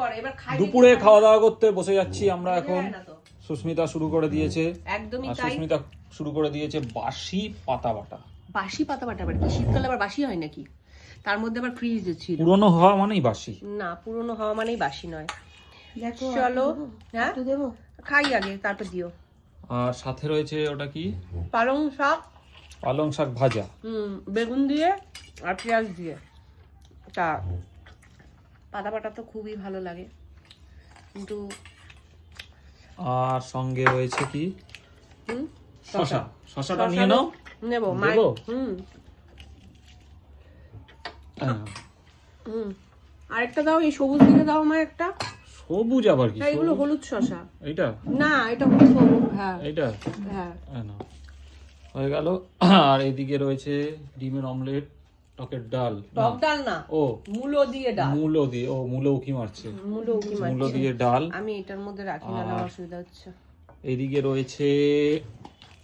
করে এবার খাই দুপুরে খাওয়া দাওয়া করতে বসে যাচ্ছি আমরা এখন। সুস্মিতা শুরু করে দিয়েছে। একদমই তাই। সুস্মিতা শুরু করে দিয়েছে বাসি পাতা বাটা। বাসি পাতা বাটা আবার কি? শীতকালে আবার বাসি হয় নাকি? তার মধ্যে আবার ফ্রিজ ছিল। পুরনো হওয়া মানেই বাসি। না পুরনো হওয়া মানেই বাসি নয়। দেখো চলো হ্যাঁ? একটু দেবো? খাই আগে তারপর দিও। আর সাথে রয়েছে ওটা কি? পালং শাক। পালং শাক ভাজা। হুম, বেগুন দিয়ে আর পেঁয়াজ দিয়ে। তা পাতা বাটা তো খুবই ভালো লাগে। কিন্তু আর সঙ্গে রয়েছে কি? শশা শশাটা নিয়ে নাও। নেব। দেবো? হুম। হ্যাঁ। হুম। আরেকটা দাও এই সবুজ দিকে দাও আমার একটা। সবুজ আবার কি? হ্যাঁ, এগুলো হলুদ শশা এইটা? না এটা হলুদ সবুজ হ্যাঁ। এইটা? হ্যাঁ। হ্যাঁ হয়ে গেল। আর এদিকে রয়েছে ডিমের অমলেট। টকের ডাল। টক ডাল না। ও। মূলো দিয়ে ডাল। মূলো দিয়ে ও মূলো উকি মারছে। মূলো কি মূলো দিয়ে ডাল। আমি এটার মধ্যে রাখি না আমার অসুবিধা হচ্ছে। এইদিকে রয়েছে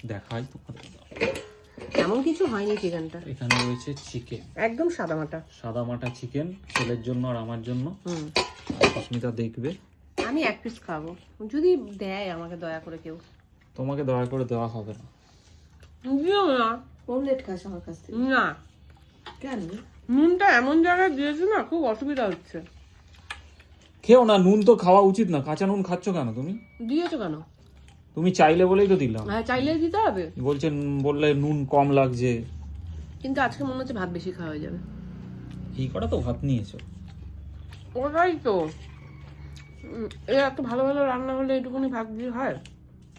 দেখাই। তোমাদের এমন কিছু হয়নি চিকেনটা। এখানে রয়েছে চিকেন। একদম সাদা মাটা। সাদা মাটা চিকেন ছেলের জন্য আর আমার জন্য। হুম। সুস্মিতা দেখবে। আমি এক পিস খাব। যদি দেয় আমাকে দয়া করে কেউ। তোমাকে দয়া করে দেওয়া হবে না। না। অমলেট খাস আমার কাছ থেকে। না। কেন? নুনটা এমন জায়গায় দিয়েছে না খুব অসুবিধা হচ্ছে। খেও না নুন তো খাওয়া উচিত না। কাঁচা নুন খাচ্ছ কেন তুমি? দিয়েছ কেন? তুমি চাইলে বলেই তো দিলাম। হ্যাঁ চাইলে দিতে হবে। বলছেন বললে নুন কম লাগছে। কিন্তু আজকে মনে হচ্ছে ভাত বেশি খাওয়া হয়ে যাবে। এই কটা তো ভাত নিয়েছো? ওটাই তো। এ এত ভালো ভালো রান্না হলে এটুকুনি ভাত দিয়ে হয়?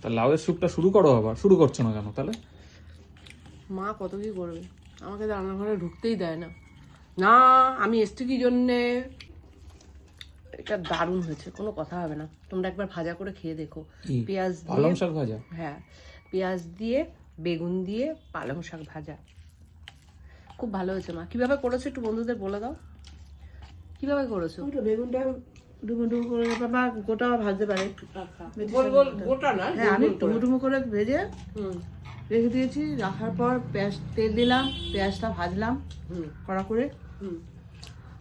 তা লাউয়ের স্যুপটা শুরু করো আবার। শুরু করছ না কেন তাহলে? মা কত কি করবে? আমাকে তো রান্নাঘরে ঢুকতেই দেয় না। না আমি এসছি কি জন্যে? এটা দারুণ হয়েছে কোনো কথা হবে না। তোমরা একবার ভাজা করে খেয়ে দেখো। পেঁয়াজ পালং শাক ভাজা? হ্যাঁ পেঁয়াজ দিয়ে বেগুন দিয়ে পালং শাক ভাজা। খুব ভালো হয়েছে মা। কীভাবে করেছ একটু বন্ধুদের বলে দাও। কীভাবে করেছ? বেগুনটা ডুবো করে বাবা গোটা ভাজতে পারে। গোল গোল গোটা না হ্যাঁ আমি ডুবো করে ভেজে হুম। রেখে দিয়েছি রাখার পর পেঁয়াজ তেল দিলাম পেঁয়াজটা ভাজলাম হুম। কড়া করে। হুম।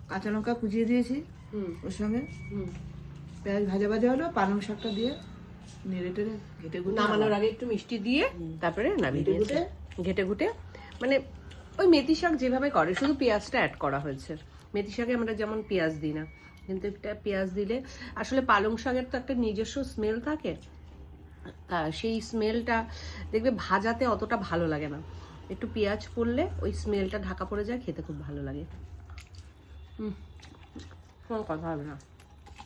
কাঁচা লঙ্কা কুচিয়ে দিয়েছি হুম। ওর সঙ্গে। হুম। পেঁয়াজ ভাজা ভাজা হলো পালং শাকটা দিয়ে নেড়ে টেড়ে ঘেটে গুটে নামানোর আগে একটু মিষ্টি দিয়ে তারপরে নামিয়ে ঘেটে ঘেটে ঘুটে মানে ওই মেথি শাক যেভাবে করে শুধু পেঁয়াজটা অ্যাড করা হয়েছে। মেথি শাকে আমরা যেমন পেঁয়াজ দিই না কিন্তু এটা পেঁয়াজ দিলে আসলে পালং শাকের তো একটা নিজস্ব স্মেল থাকে। সেই স্মেলটা দেখবে ভাজাতে অতটা ভালো লাগে না। একটু পেঁয়াজ পড়লে ওই স্মেলটা ঢাকা পড়ে যায়, খেতে খুব ভালো লাগে। হুম কোনো কথা হবে না।